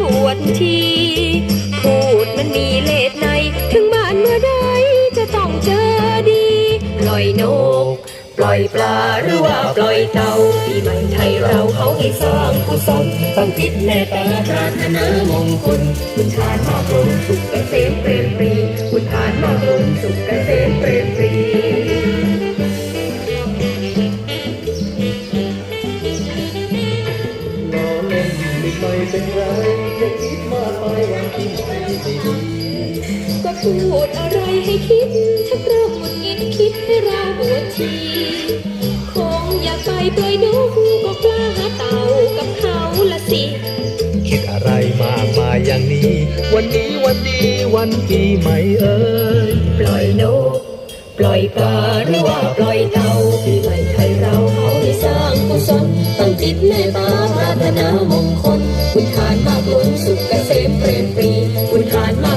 บวชทีพูดมันมีเลสใน ถึงบ้านเมื่อใดจะต้องเจอดี ปล่อยนก ปล่อยปลาหรือว่าปล่อยเต่าปีใหม่ไทยเราเขาให้สร้างกุศลตั้งจิตแน่ตาปรารถนามงคลคุณทานมากลงสุขเกษมเปรมปรีคุณทานมากลงสุขเกษมเปรมปรี ไม่เป็นไรอย่าคิดมากไปวันที่ไม่ดีก็พูดอะไรให้คิดชักเริ่มหงุดหงิดคิดให้เราบวทีคงอยากไปปล่อยนกก็กล้าหาเต่ากับเขาละสิคิดอะไรมากมายอย่างนี้ วันนี้วันดีวันปีใหม่เอ่ยปล่อยนกปล่อยปลาหรือว่าปล่อยเต่า จิตเมตตาปรารถนามงคล คุณทานมากล้นสุขเกษมเปรมปรีคุณทานมาก